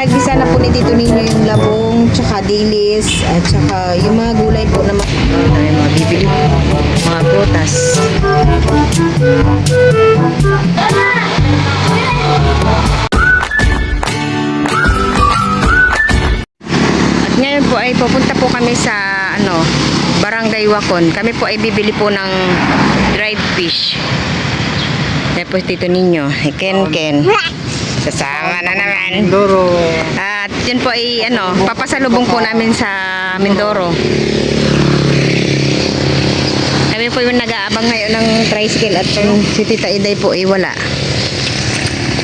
Nagisa na po ni Tito Ninyo yung labong, tsaka dilis, at tsaka yung mga gulay po na mga, uh, mga bibili, mga prutas. At ngayon po ay pupunta po kami sa ano, Barangay Wakon. Kami po ay bibili po ng dried fish. Tapos Tito Ninyo, Ken Ken. Kasama na naman. Doro. At yun po ay ano, papasalubong po namin sa Mindoro. Kami po yung nag-aabang ngayon ng tricycle at yung si Tita Iday po ay wala.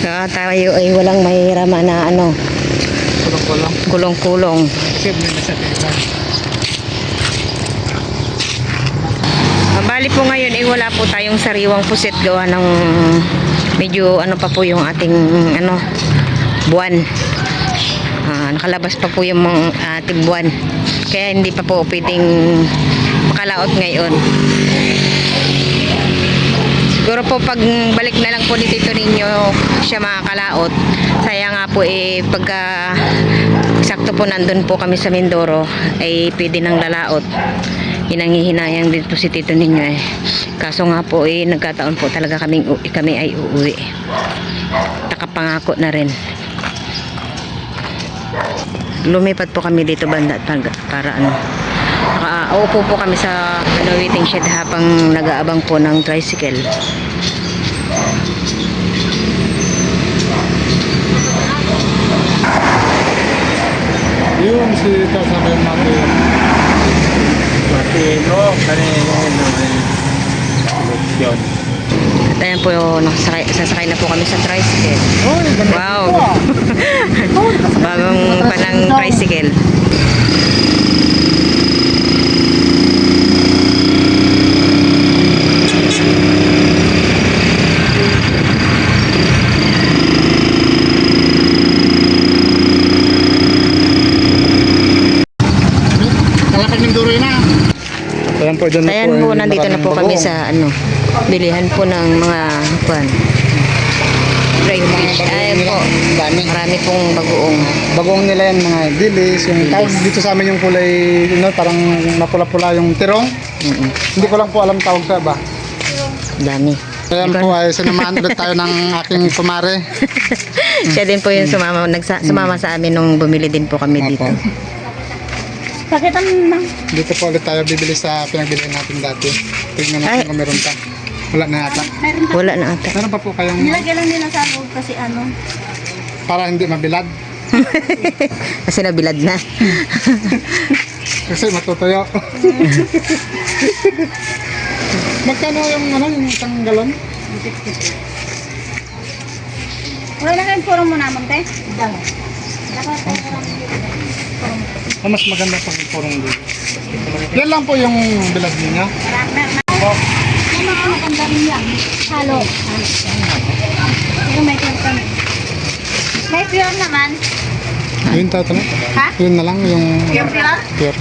So, tayo ay walang mahirama na ano, kulong-kulong. Teka. Bali po ngayon ay wala po tayong sariwang pusit gawa ng medyo ano pa po yung ating ano buwan. Ah, nakalabas pa po yung mga ating buwan. Kaya hindi pa po pwedeng makalaot ngayon. Siguro po pag balik na lang po ni Tito ninyo siya makakalaot. Saya nga po eh pagka sakto po nandun po kami sa Mindoro ay pwede nang lalaot. Hinangihinayang din po si Tito ninyo eh. Kaso nga po eh nagkataon po talaga kaming, u- kami ay uuwi. Nakapangako na rin. Lumipat po kami dito banda pag- para ano. Nakaupo po kami sa ano, waiting shed habang nag-aabang po ng tricycle. Yung si kasama yun. Matino. Kanina yun. Yun. At ayan po, nakasakay, sasakay na po kami sa tricycle. Oh, Wow! Bagong palang tricycle. Dyan na Ayan po, nandito na po kami sa ano, bilihan po ng mga kwan. Fried fish. Ayan po, Dami. marami pong bagoong. Bagong nila yan mga dilis. Yung tawag dito sa amin yung kulay, you know, parang mapula-pula yung tirong. Mm-mm. Hindi ko lang po alam tawag sa ba. Dami. Ayan po ay sinamahan ulit tayo ng aking kumare. Siya din po yung sumama, nagsa, sumama sa amin nung bumili din po kami dito. Opo. Pakitan na. Dito po ulit tayo bibili sa pinagbilihan natin dati. Tingnan natin Ay. kung meron pa. Wala na. Meron pa. Wala na ata. Meron pa po kayong Nilagyan lang nila sa loob kasi ano. para hindi mabilad. Kasi nabilad na. Kasi matutuyo. Magkano yung ano yung isang galon? Wala na kayong puro mo naman, te? Dapat tayo O mas maganda pag purong dito. Yan lang po yung bilad niya. Marami. May mga maganda rin yan. Halo. Pero may pure kami. May pure naman. Yun tatanong. Ha? Yun na lang yung Pure pure? pure.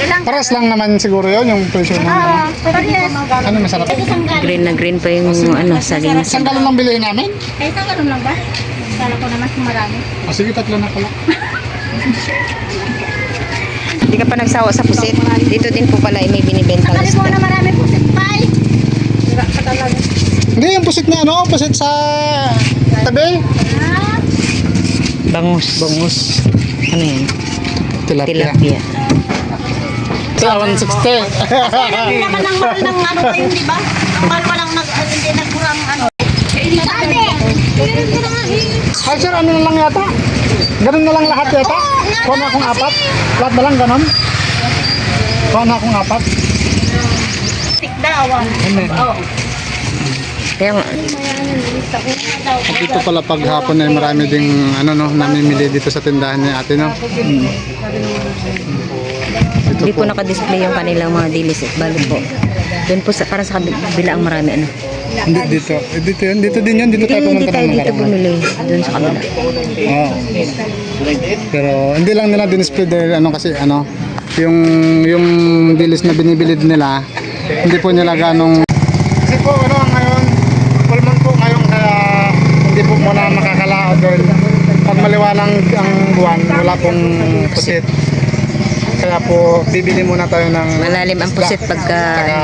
Ilang? Paras lang naman siguro yun yung presyo mo. Ah, parehas. Ano masarap? Green na green pa yung ano, saging Isang galon lang bilhin namin? Eh, isang galon lang ba? Kala ko naman kung marami. O sige, tatlo na pala. Hindi ka pa nagsawa sa pusit. Dito din po pala ay may binibenta Sakali po na marami po. Bye! Sira ka talaga. Hindi, yung pusit na ano, pusit sa tabi. Ah, Bangus. Bangus. Ano yan? Tilapia. Tilapia. Sa 160. Hindi naman ang mahal ng ano kayo, di ba? Ang mahal pa lang nag, ano, hindi nagkurang ano. Dati! Ay sir, ano na lang yata? Ganun na lang lahat yata? Kuha na akong apat? Lahat na lang ganun? Kuha na akong apat? Tikdawan. Ano? Oo. Kaya dito pala pag hapon ay marami ding ano no, namimili dito sa tindahan ni ate no. Mm. Dito hindi po po. nakadisplay yung kanilang mga dilis at balo po. Doon po sa, para sa kabila ang marami ano. Hindi dito. Eh, dito yun. Dito din yun. Dito tayo hindi pumunta tayo ng dito nakaraan. bumili. Doon sa kabila. Oo. Pero hindi lang nila dinisplay dahil ano kasi ano yung yung dilis na binibilid nila hindi po nila ganong kasi po ano ngayon full moon po ngayon kaya hindi po muna makakalaod dahil pag maliwanang ang buwan, wala pong pusit. Kaya po, bibili muna tayo ng Malalim ang pusit pagka Saka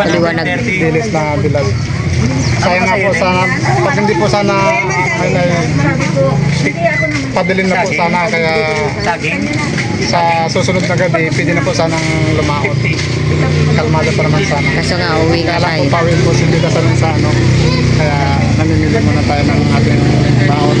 maliwanag. dilis na bilad. Sayang nga po sana, pag hindi po sana, ay, ay, pabilin na po sana kaya sa susunod na gabi, pwede na po sanang lumahot. Kalmado pa naman sana. Kaso nga, uwi Kaya lang tayo. po pawin po Tita sa sa ano. Kaya namimili muna tayo ng ating baon.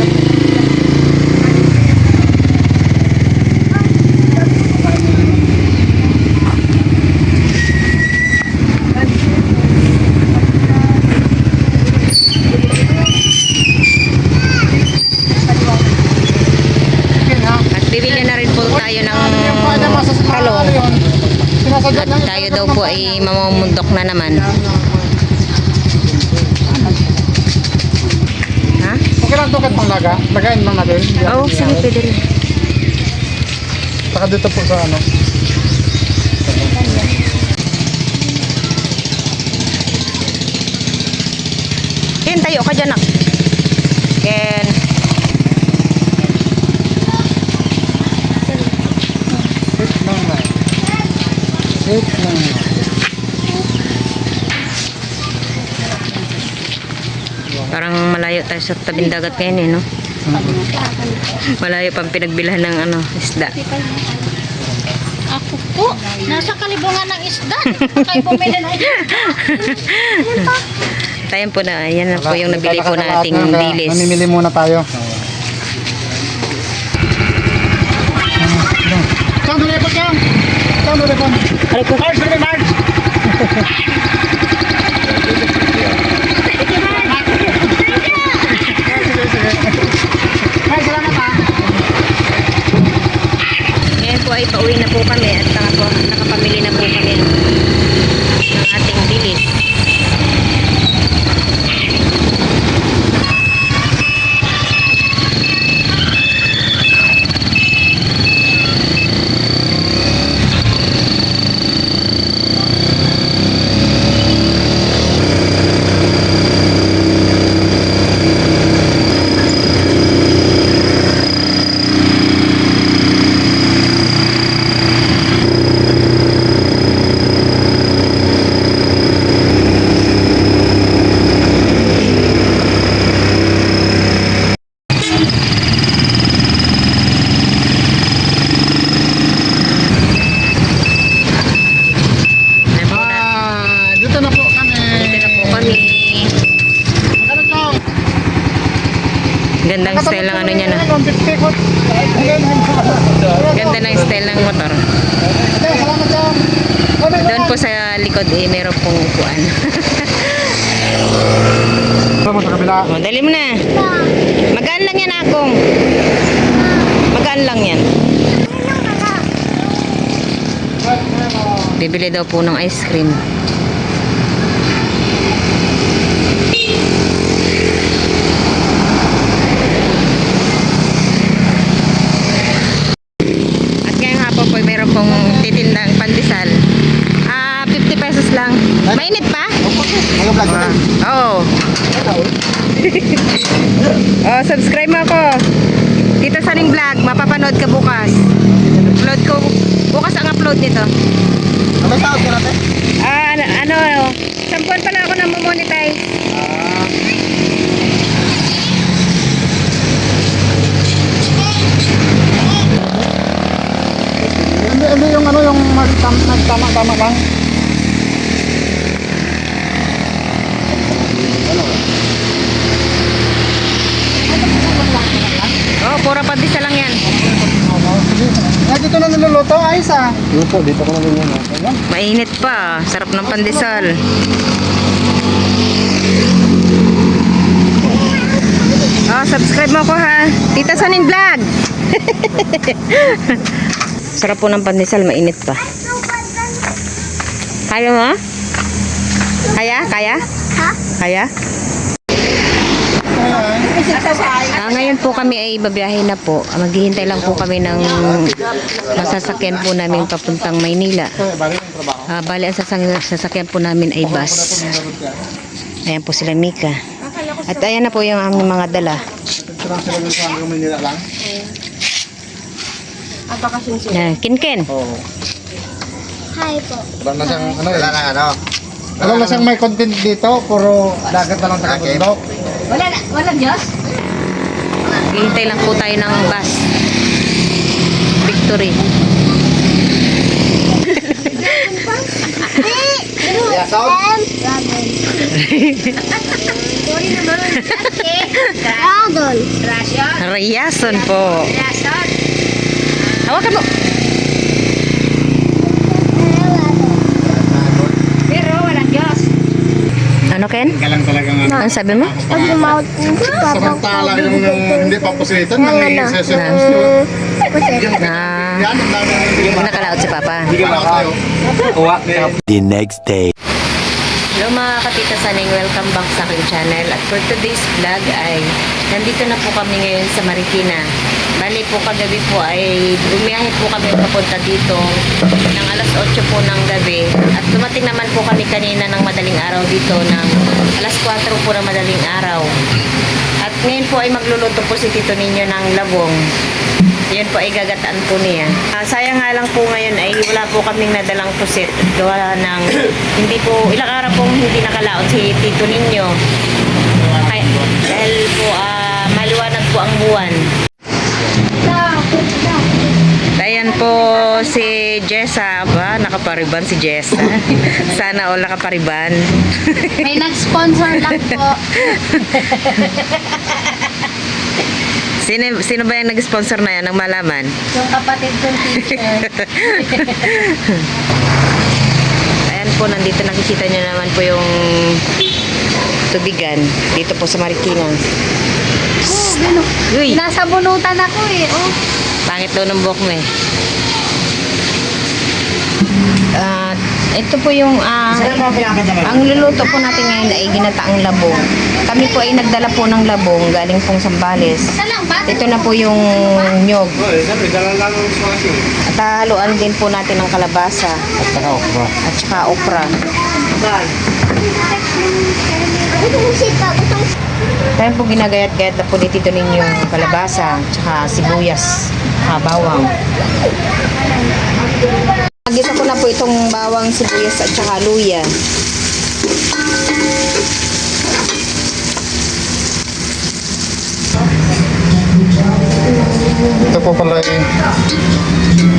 At bibili na rin po tayo ng talong. At tayo daw po ay mamumundok na naman. Ha? Okay lang tukat pang laga. Lagayin lang natin. Oo, oh, sige, pwede rin. Saka dito po sa ano. Ken, tayo ka dyan, nak. Ken. Sit lang na. Sit lang na. Parang malayo tayo sa tabing dagat ngayon eh, no? Malayo pang pinagbilhan ng ano, isda. Ako po, nasa kalibungan ng isda. Kayo bumili ng isda. Tayo po na, yan na po yung nabili po nating na, dilis. Namimili muna tayo. Saan doon ipot ka? Saan doon ipot? Aray ko. March! March, salamat ha. Ngayon po ay pauwi na po kami at nakapamili na po kami ng ating dilis. Ayan po na. Ah, dito na po kami. Dito na po kami. Ano to? Gandang style ng ano niya na. Ganda ng style ng motor. Doon po sa likod eh, meron pong upuan. Vamos sa kabila. O, dali mo na. Magaan lang yan akong. Magaan lang yan. Bibili daw po ng ice cream. At ngayong hapon po meron pong titindang pandesal. Ah, 50 pesos lang. Mainit pa? Mag-vlog ko tayo. Oo. oh, subscribe mo ako. Dito sa Ning Vlog, mapapanood ka bukas. Upload ko, bukas ang upload nito. Ano tawag ka natin? Ah, ano, ano, sampuan pa lang ako na monetize. Hindi, hindi yung ano yung nagtam- nagtama-tama lang. Oh, pura pabisa lang yan. Ah, dito na niluluto, ayos ah. Po, dito ko na niluluto. Ayan. Mainit pa. Sarap ng pandesal. Oh, subscribe mo ako ha. Tita Saning Vlog. Sarap po ng pandesal, mainit pa. Kaya mo? Kaya? Kaya? Ha? Kaya? Ah, ngayon po kami ay babiyahe na po. Maghihintay lang po kami ng masasakyan po namin papuntang Maynila. Ah, bali ang sasakyan, po namin ay bus. Ayan po sila Mika. At ayan na po yung aming mga dala. Yan, kinken. Oo. Hi po. Wala na siyang ano. Wala na ano. Wala na siyang may content dito. Puro dagat na lang sa kabundok. Wala na, wala Diyos? Hihintay lang po tayo ng bus. Victory. Dragon. Sorry naman. Dragon. Dragon. Riyason po. Dragon. Hawakan mo. Pero walang Diyos. Ano, Ken? Galang talagang ano. Ano sabi mo? Pag lumawat po sa Samantala yung, hindi pa sa sa Na Yan, ng nakalaot si Papa. The next day. Hello mga katita saning, welcome back sa aking channel. At for today's vlog ay nandito na po kami ngayon sa Marikina. Bali po kagabi po ay bumiyahe po kami papunta dito ng alas 8 po ng gabi. At dumating naman po kami kanina ng madaling araw dito ng alas 4 po ng madaling araw. At ngayon po ay magluluto po si Tito Ninyo ng labong. Yun po ay gagataan po niya. Ah, sayang nga lang po ngayon ay wala po kaming nadalang pusit. Gawa ng hindi po, ilang araw pong hindi nakalaot si Tito Ninyo. Kaya, dahil po ah, maliwanag po ang buwan. Ayan po si Jessa. Ba, nakapariban si Jessa. Sana all nakapariban. May nag-sponsor lang po. Sino, sino ba yung nag-sponsor na yan ng malaman? Yung kapatid kong teacher. Ayan po, nandito nakikita nyo naman po yung tubigan dito po sa Marikina. Oh, gano'n. Uy, Nasa bunutan ako eh. Oh. pangit daw ng buhok mo eh. At ito po yung ah, ang luluto po natin ngayon ay ginataang labong. Kami po ay nagdala po ng labong galing pong Sambales. Ito na po yung nyog. At haluan din po natin ng kalabasa at saka okra. Itong sita, itong Kaya po ginagayat-gayat na po ni Tito ninyo yung kalabasa, tsaka sibuyas, tsaka bawang. Nagisa ko na po itong bawang, sibuyas at tsaka luya. Ito po pala eh.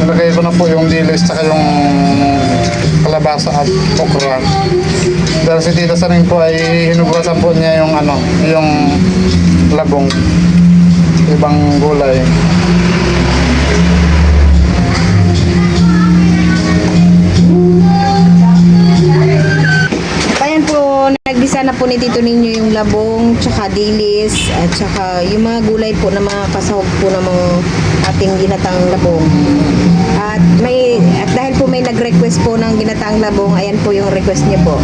Nalagay ko na po yung dilis tsaka yung kalabasa at okra. Dahil si Tita Saring po ay hinugasan po niya yung ano, yung labong ibang gulay. Nagbisa na po ni Tito ninyo yung labong, tsaka dilis, at tsaka yung mga gulay po na mga kasahog po ng mga ating ginatang labong. At may at dahil po may nag-request po ng ginatang labong, ayan po yung request niyo po.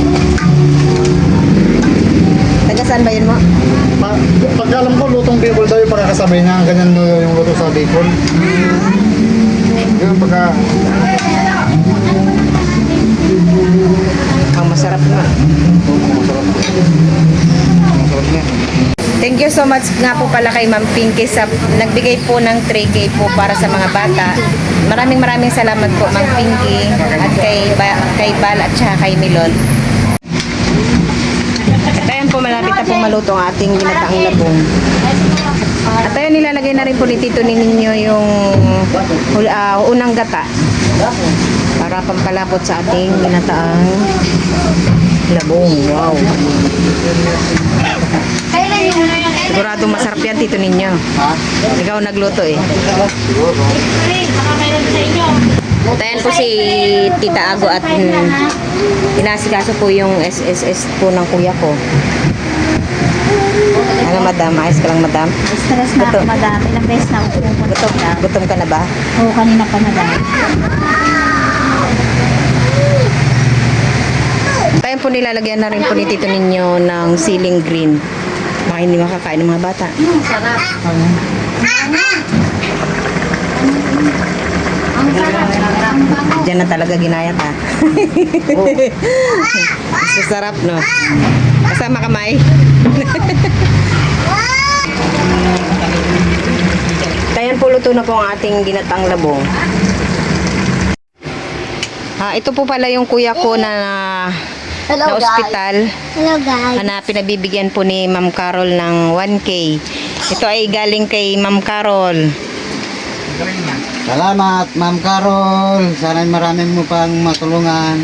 Taga saan ba yun mo? Pa, pag alam ko, lutong Bicol daw yung pagkakasabay niya. Ganyan yung luto sa Bicol. Yun, pagka... masarap nga. Thank you so much nga po pala kay Ma'am Pinky sa nagbigay po ng 3K po para sa mga bata. Maraming maraming salamat po Ma'am Pinky at kay, ba, kay Bal at saka kay Milon. At ayan po malapit na po maluto ang ating ginataang labong. At ayun nilalagay na rin po ni Tito ninyo yung uh, unang gata para pampalapot sa ating ginataang labong. Wow! Sigurado masarap yan, tito ninyo. Ikaw nagluto eh. At ayan po si Tita Ago at mm, inasikaso po yung SSS po ng kuya ko. Ano madam? Ayos ka lang madam? Stress na ako, madam. Ilang beses na ako pumupunta. Gutom, gutom ka na ba? Oo, kanina pa na ayan po nilalagyan na rin po ni tito ninyo ng ceiling green. Baka hindi makakain ng mga bata. Sarap. Ang sarap. Ang bango. Diyan na talaga ginayat ha. Mas sarap no? Kasama kamay. po luto na po ang ating ginatang labong. Ah, ito po pala yung kuya ko na Hello, na ospital. Hello guys. na pinabibigyan po ni Ma'am Carol ng 1K. Ito ay galing kay Ma'am Carol. Salamat, Ma'am Carol. Sana maraming mo pang matulungan.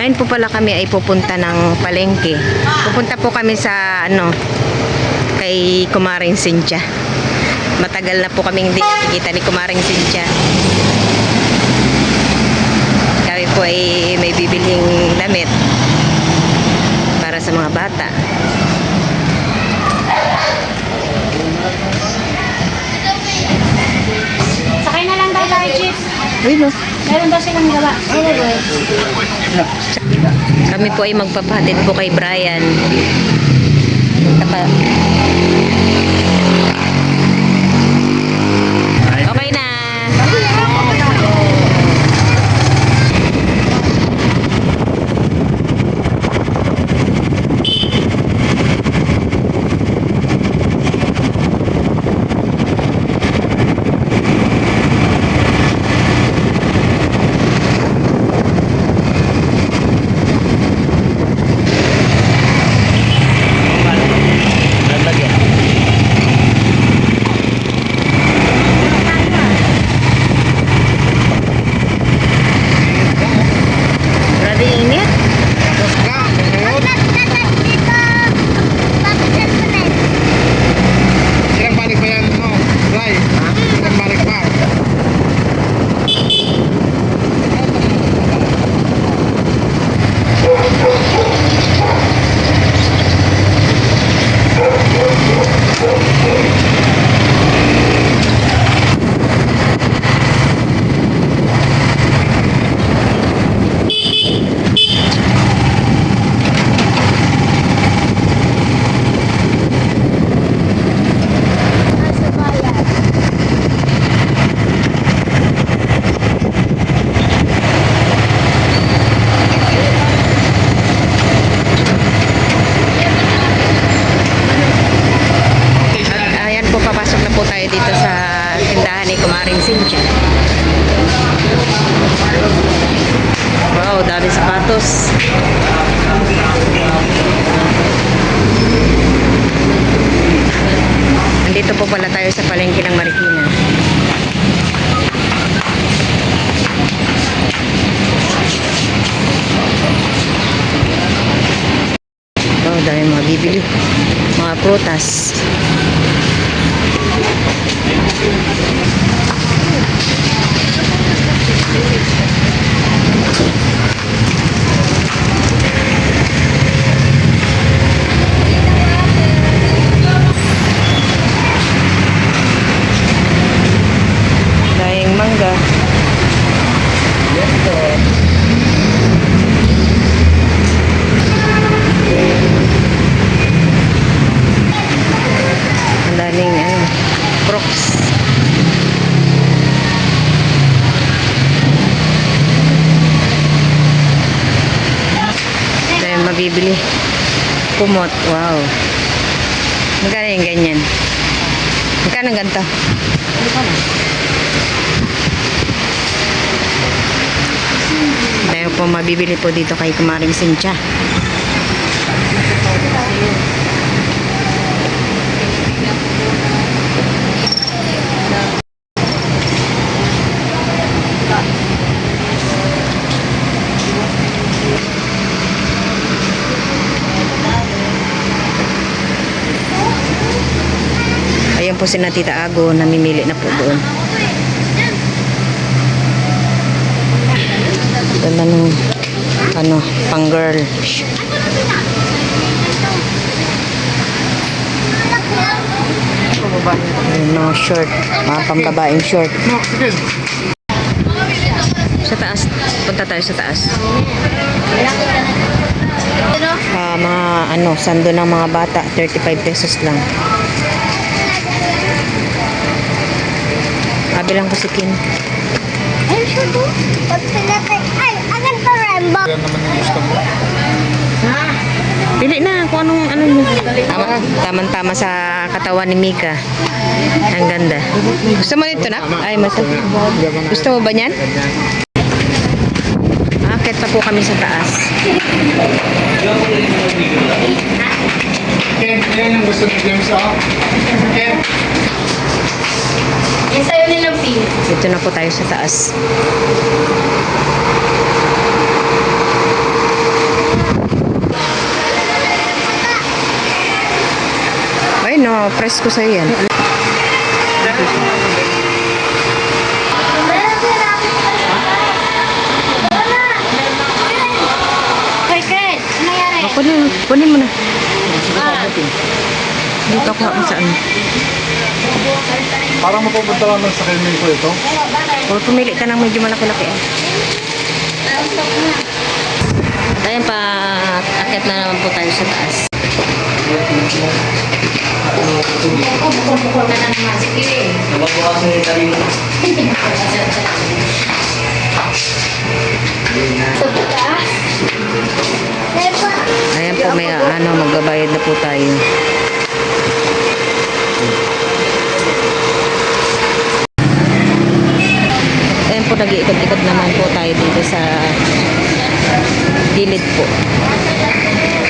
Ngayon po pala kami ay pupunta ng palengke. Pupunta po kami sa ano kay Kumaring Cynthia. Matagal na po kaming hindi nakikita ni Kumaring Cynthia. Po ay may bibiling damit para sa mga bata. Sakay na lang daw tayo, Chief. Uy, no. Meron daw silang gawa. Anyway. Kami po ay magpapatid po kay Brian. Tapa. Sapatos. Nandito po pala tayo sa palengke ng Marikina. Wow, dami mga bibili. Mga prutas. Dahing Kumot. Wow. Magkano yung ganyan? Magkano ganito? Dahil po mabibili po dito kay Kumaring Cynthia. Po si na Tita Ago, namimili na po doon. Ganda ng ano, pang girl. Mga short, mga pambabaeng short. No. Sa taas, punta tayo sa taas. Ah, mga ano, sando ng mga bata, 35 pesos lang. Kabilang ko si Kim. Ay, siya to. Pag pinatay. Ay, agad pa rainbow. Yan naman yung gusto mo. Pili na kung anong ano yun. Tama, tamang-tama sa katawan ni Mika. Ang ganda. Gusto mo nito na? Ay, mas Gusto mo ba niyan? Akit pa po kami sa taas. Ken, yan yung gusto ni James, oh. Ken. Yung sa'yo nilang pink. Dito na po tayo sa taas. Ay no, presko sa'yo yan. Kurt! Ano kunin, kunin mo na. Dito ako ako saan. Parang mapupunta naman sa kay ko ito. O, pumili ka ng medyo malaki-laki. ah. Ayan pa, akit na naman po tayo sa taas. Ayan po, may ano, magbabayad na po tayo. Po, nag-iikot-ikot naman po tayo dito sa gilid po.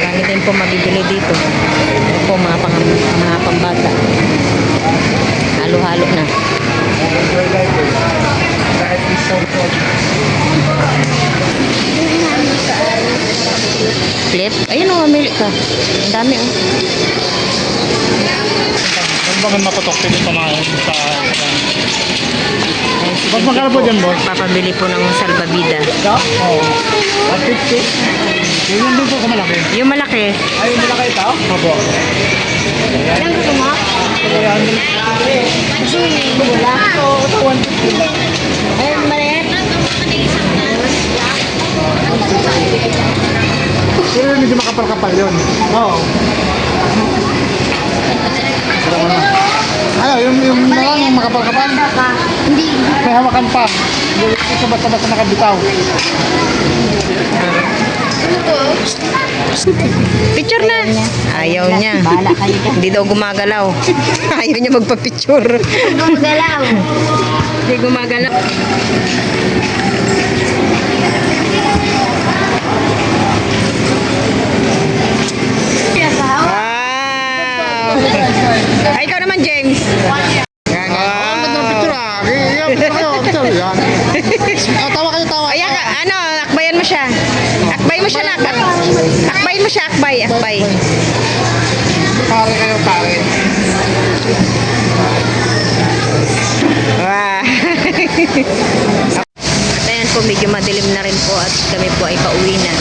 Marami din po mabibili dito. Ito po, mga, pang, mga pambata. Halo-halo na. Clip? Ayun o, mamili ka. Ang dami oh. Ano ba man mapatok pili kumain sa... Ba't magkano po dyan, boss? Papabili po ng salbabida. Oo. 150. Yun din po kamalaki. Yung malaki, Ay, yung malaki ito? Opo. Ilang gusto mo? Yung bula? Oo, ito 150. Ayun, maliit. Pero medyo makapal-kapal yun. Oo. Ano, yung, yung na lang, yung makapal-kapal. Hindi. May hawakan pa. Hindi ito basta-basta nakabitaw. picture na. Ayaw niya. Hindi daw gumagalaw. Ayaw niya magpa-picture. Gumagalaw. Hindi gumagalaw. Naman, James. Yan. Oh, ang ganda ng picture ah. Yan, picture. Yan. Ah, tawa kayo, tawa. Ay, ak- ano, akbayan mo siya. Akbay mo siya na. Akbayin mo siya, akbay, akbay. Pare kayo, pare. Wow. at ayan po, medyo madilim na rin po at kami po ay pauwi na.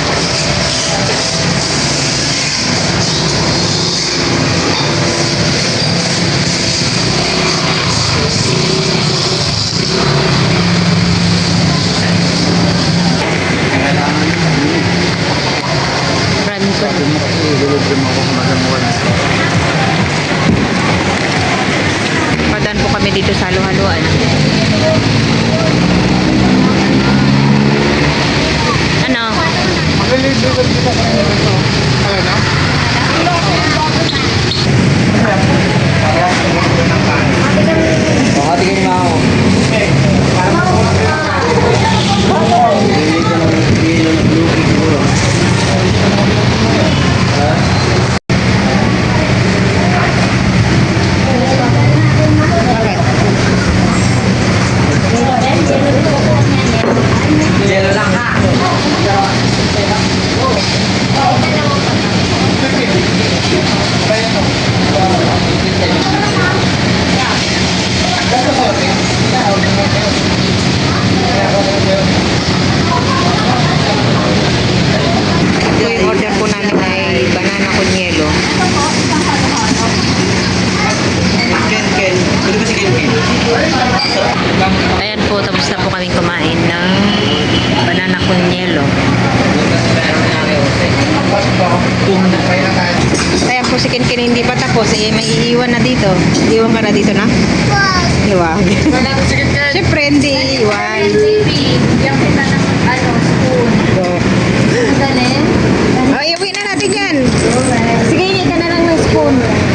Maraming po. Padaan po kami dito sa halo-haloan. Ano? Maglilibre dito dito. Ayun ah. Ito Kinkin hindi pa tapos, eh, may iiwan na dito. Iiwan ka na dito na? Iwan. Siyempre, hindi iiwan. Kita ng ano, spoon. So, Ang galing. oh, iuwi na natin yan. hapon.